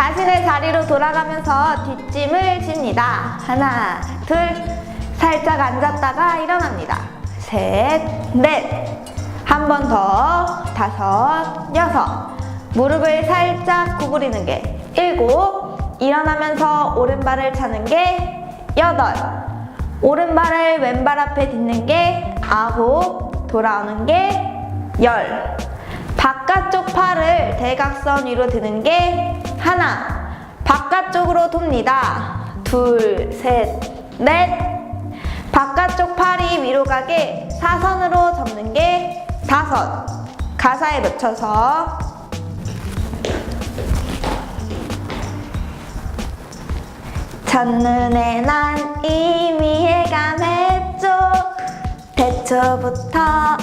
자신의 자리로 돌아가면서 뒷짐을 집니다. 하나, 둘, 살짝 앉았다가 일어납니다. 셋, 넷, 한 번 더, 다섯, 여섯. 무릎을 살짝 구부리는 게. 일곱, 일어나면서 오른발을 차는 게. 여덟, 오른발을 왼발 앞에 딛는 게. 아홉, 돌아오는 게. 열. 팔을 대각선 위로 드는 게 하나. 바깥쪽으로 돕니다. 둘, 셋, 넷. 바깥쪽 팔이 위로 가게 사선으로 접는 게 다섯. 가사에 맞춰서 첫눈에 난 이미 예감했죠 대초부터